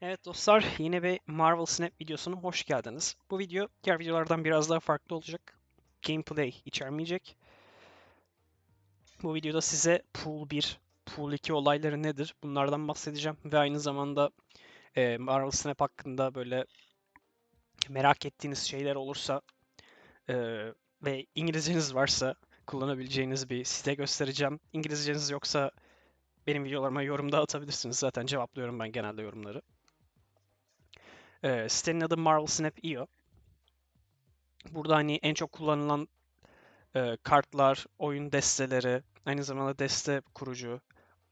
Evet dostlar, yine bir Marvel Snap videosuna hoş geldiniz. Bu video diğer videolardan biraz daha farklı olacak. Gameplay içermeyecek. Bu videoda size Pool 1, Pool 2 olayları nedir? Bunlardan bahsedeceğim ve aynı zamanda e, Marvel Snap hakkında böyle merak ettiğiniz şeyler olursa e, ve İngilizceniz varsa kullanabileceğiniz bir site göstereceğim. İngilizceniz yoksa benim videolarıma yorumda atabilirsiniz. Zaten cevaplıyorum ben genelde yorumları. Ee, sitenin adı Marvel Snap.io. Burada hani en çok kullanılan e, kartlar, oyun desteleri, aynı zamanda deste kurucu,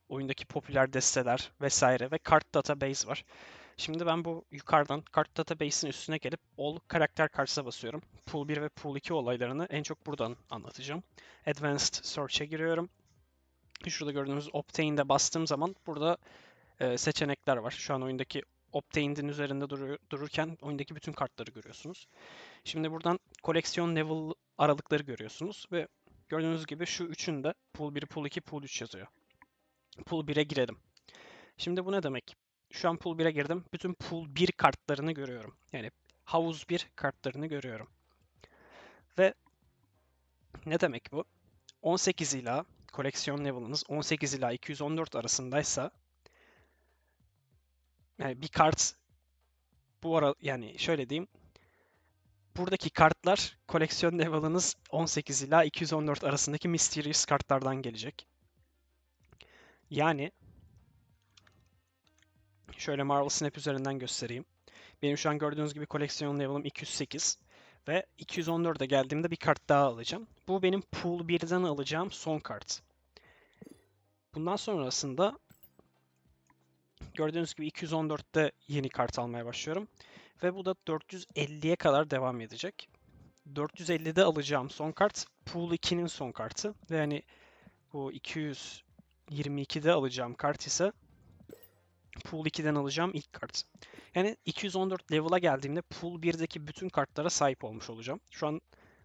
oyundaki popüler desteler vesaire ve kart database var. Şimdi ben bu yukarıdan kart database'in üstüne gelip all karakter kartsa basıyorum. Pool 1 ve Pool 2 olaylarını en çok buradan anlatacağım. Advanced Search'e giriyorum. Şurada gördüğünüz Obtain'de bastığım zaman burada e, seçenekler var. Şu an oyundaki Obtained'in üzerinde duru- dururken oyundaki bütün kartları görüyorsunuz. Şimdi buradan koleksiyon level aralıkları görüyorsunuz ve gördüğünüz gibi şu üçünde pool 1, pool 2, pool 3 yazıyor. Pool 1'e girelim. Şimdi bu ne demek? Şu an pool 1'e girdim. Bütün pool 1 kartlarını görüyorum. Yani havuz 1 kartlarını görüyorum. Ve ne demek bu? 18 ila koleksiyon level'ınız 18 ila 214 arasındaysa yani bir kart bu ara yani şöyle diyeyim. Buradaki kartlar koleksiyon level'ınız 18 ila 214 arasındaki mysterious kartlardan gelecek. Yani şöyle Marvel Snap üzerinden göstereyim. Benim şu an gördüğünüz gibi koleksiyon level'ım 208 ve 214'e geldiğimde bir kart daha alacağım. Bu benim pool 1'den alacağım son kart. Bundan sonrasında gördüğünüz gibi 214'te yeni kart almaya başlıyorum. Ve bu da 450'ye kadar devam edecek. 450'de alacağım son kart Pool 2'nin son kartı. Ve hani bu 222'de alacağım kart ise Pool 2'den alacağım ilk kart. Yani 214 level'a geldiğimde Pool 1'deki bütün kartlara sahip olmuş olacağım. Şu an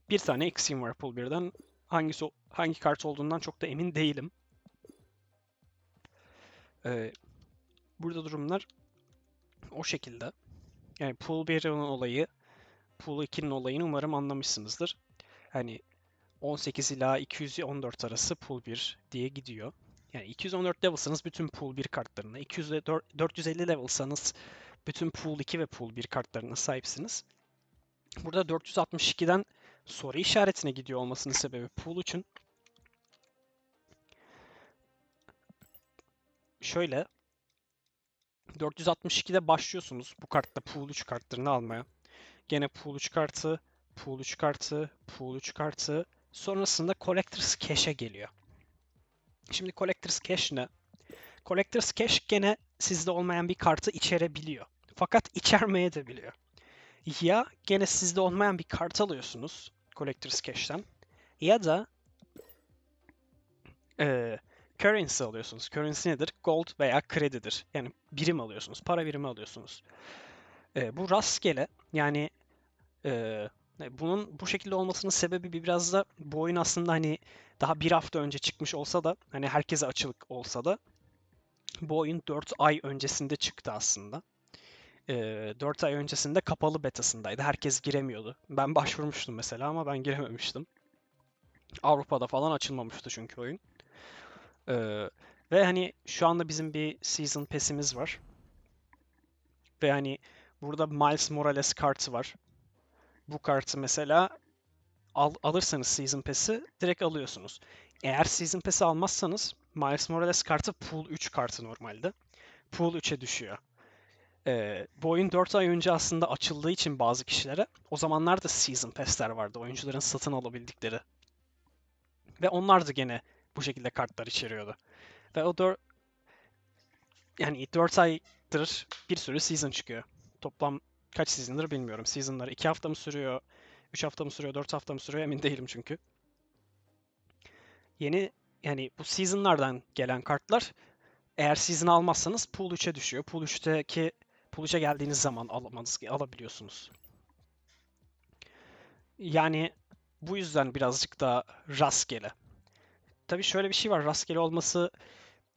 bir tane eksiğim var Pool 1'den. Hangisi hangi kart olduğundan çok da emin değilim. Ee, burada durumlar o şekilde. Yani Pool 1'in olayı, Pool 2'nin olayını umarım anlamışsınızdır. Hani 18 ila 214 arası Pool 1 diye gidiyor. Yani 214 level'sanız bütün Pool 1 kartlarına, 200 450 level'sanız bütün Pool 2 ve Pool 1 kartlarına sahipsiniz. Burada 462'den soru işaretine gidiyor olmasının sebebi Pool 3'ün şöyle 462'de başlıyorsunuz bu kartla Pool 3 kartlarını almaya. Gene Pool 3 kartı, Pool 3 kartı, Pool 3 kartı. Sonrasında Collector's Cash'e geliyor. Şimdi Collector's Cash ne? Collector's Cash gene sizde olmayan bir kartı içerebiliyor. Fakat içermeye de biliyor. Ya gene sizde olmayan bir kart alıyorsunuz Collector's Cash'ten ya da eee currency alıyorsunuz. Currency nedir? Gold veya kredidir. Yani birim alıyorsunuz. Para birimi alıyorsunuz. Ee, bu rastgele yani e, bunun bu şekilde olmasının sebebi biraz da bu oyun aslında hani daha bir hafta önce çıkmış olsa da hani herkese açılık olsa da bu oyun 4 ay öncesinde çıktı aslında. Ee, 4 ay öncesinde kapalı betasındaydı. Herkes giremiyordu. Ben başvurmuştum mesela ama ben girememiştim. Avrupa'da falan açılmamıştı çünkü oyun. Ee, ve hani şu anda bizim bir season pass'imiz var. Ve hani burada Miles Morales kartı var. Bu kartı mesela al, alırsanız season pass'i direkt alıyorsunuz. Eğer season pass'i almazsanız Miles Morales kartı pool 3 kartı normalde. Pool 3'e düşüyor. Ee, bu oyun 4 ay önce aslında açıldığı için bazı kişilere o zamanlar da season pass'ler vardı. Oyuncuların satın alabildikleri. Ve onlar da gene bu şekilde kartlar içeriyordu. Ve o 4 yani 4 aydır bir sürü season çıkıyor. Toplam kaç season'dır bilmiyorum. Season'lar 2 hafta mı sürüyor, 3 hafta mı sürüyor, 4 hafta mı sürüyor emin değilim çünkü. Yeni yani bu season'lardan gelen kartlar eğer season almazsanız pool 3'e düşüyor. Pool 3'teki pool 3'e geldiğiniz zaman alamanız alabiliyorsunuz. Yani bu yüzden birazcık daha rastgele. Tabii şöyle bir şey var. Rastgele olması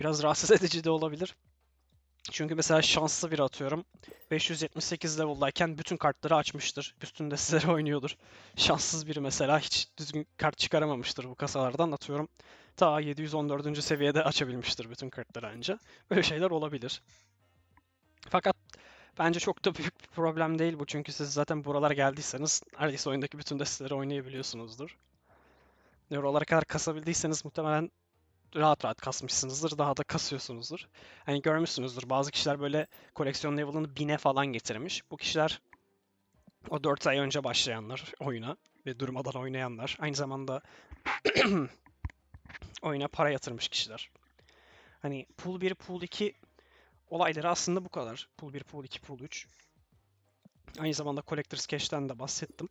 biraz rahatsız edici de olabilir. Çünkü mesela şanslı bir atıyorum. 578 level'dayken bütün kartları açmıştır. Bütün desteleri oynuyordur. Şanssız biri mesela hiç düzgün kart çıkaramamıştır bu kasalardan atıyorum. Ta 714. seviyede açabilmiştir bütün kartları anca. Böyle şeyler olabilir. Fakat bence çok da büyük bir problem değil bu. Çünkü siz zaten buralara geldiyseniz neredeyse oyundaki bütün desteleri oynayabiliyorsunuzdur. Oralara kadar kasabildiyseniz muhtemelen rahat rahat kasmışsınızdır. Daha da kasıyorsunuzdur. Hani görmüşsünüzdür. Bazı kişiler böyle koleksiyon level'ını 1000'e falan getirmiş. Bu kişiler o 4 ay önce başlayanlar oyuna ve durmadan oynayanlar. Aynı zamanda oyuna para yatırmış kişiler. Hani pool 1, pool 2 olayları aslında bu kadar. Pool 1, pool 2, pool 3. Aynı zamanda Collector's Cash'ten de bahsettim.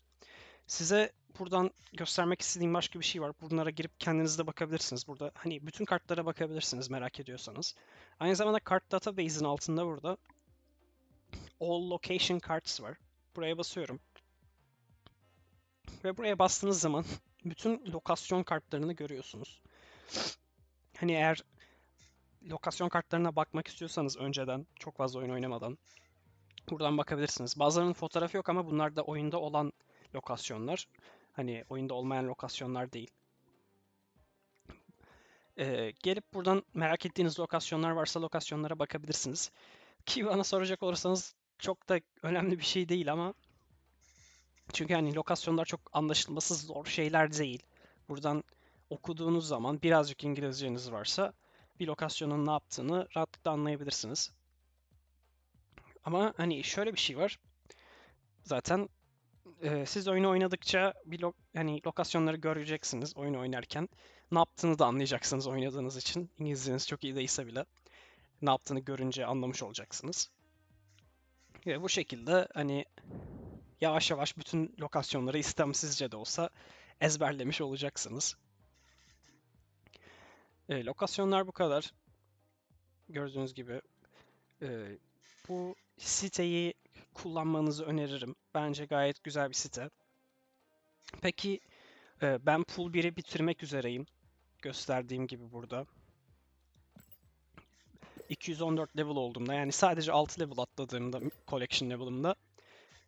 Size buradan göstermek istediğim başka bir şey var. Bunlara girip kendiniz de bakabilirsiniz. Burada hani bütün kartlara bakabilirsiniz merak ediyorsanız. Aynı zamanda Card Database'in altında burada All Location Cards var. Buraya basıyorum. Ve buraya bastığınız zaman bütün lokasyon kartlarını görüyorsunuz. Hani eğer lokasyon kartlarına bakmak istiyorsanız önceden çok fazla oyun oynamadan buradan bakabilirsiniz. Bazılarının fotoğrafı yok ama bunlar da oyunda olan lokasyonlar. Hani oyunda olmayan lokasyonlar değil. Ee, gelip buradan merak ettiğiniz lokasyonlar varsa lokasyonlara bakabilirsiniz. Ki bana soracak olursanız çok da önemli bir şey değil ama çünkü hani lokasyonlar çok anlaşılması zor şeyler değil. Buradan okuduğunuz zaman birazcık İngilizceniz varsa bir lokasyonun ne yaptığını rahatlıkla anlayabilirsiniz. Ama hani şöyle bir şey var. Zaten e, siz oyunu oynadıkça bir lo- yani lokasyonları göreceksiniz oyun oynarken. Ne yaptığını da anlayacaksınız oynadığınız için. İngilizceniz çok iyi değilse bile ne yaptığını görünce anlamış olacaksınız. Ve bu şekilde hani yavaş yavaş bütün lokasyonları istemsizce de olsa ezberlemiş olacaksınız. E, lokasyonlar bu kadar. Gördüğünüz gibi e, bu siteyi kullanmanızı öneririm. Bence gayet güzel bir site. Peki e, ben Pool 1'i bitirmek üzereyim. Gösterdiğim gibi burada. 214 level olduğumda yani sadece 6 level atladığımda collection level'ımda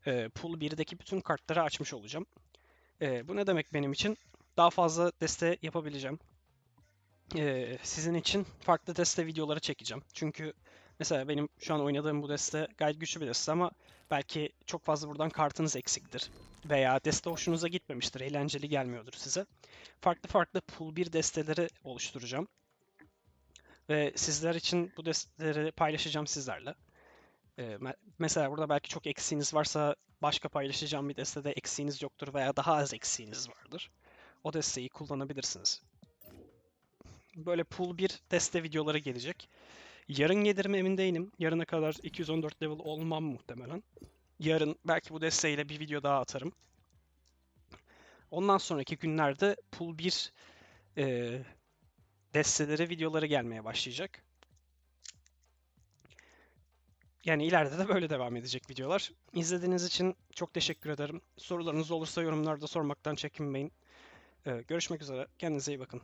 e, Pool 1'deki bütün kartları açmış olacağım. E, bu ne demek benim için? Daha fazla deste yapabileceğim. Sizin için farklı deste videoları çekeceğim. Çünkü mesela benim şu an oynadığım bu deste gayet güçlü bir deste ama belki çok fazla buradan kartınız eksiktir. Veya deste hoşunuza gitmemiştir, eğlenceli gelmiyordur size. Farklı farklı Pool 1 desteleri oluşturacağım. Ve sizler için bu desteleri paylaşacağım sizlerle. Ee, me- mesela burada belki çok eksiğiniz varsa başka paylaşacağım bir destede eksiğiniz yoktur veya daha az eksiğiniz vardır. O desteği kullanabilirsiniz. Böyle pool 1 deste videoları gelecek. Yarın gelirim emin değilim. Yarına kadar 214 level olmam muhtemelen. Yarın belki bu desteğiyle bir video daha atarım. Ondan sonraki günlerde pool 1 e, desteleri videoları gelmeye başlayacak. Yani ileride de böyle devam edecek videolar. İzlediğiniz için çok teşekkür ederim. Sorularınız olursa yorumlarda sormaktan çekinmeyin. Ee, görüşmek üzere. Kendinize iyi bakın.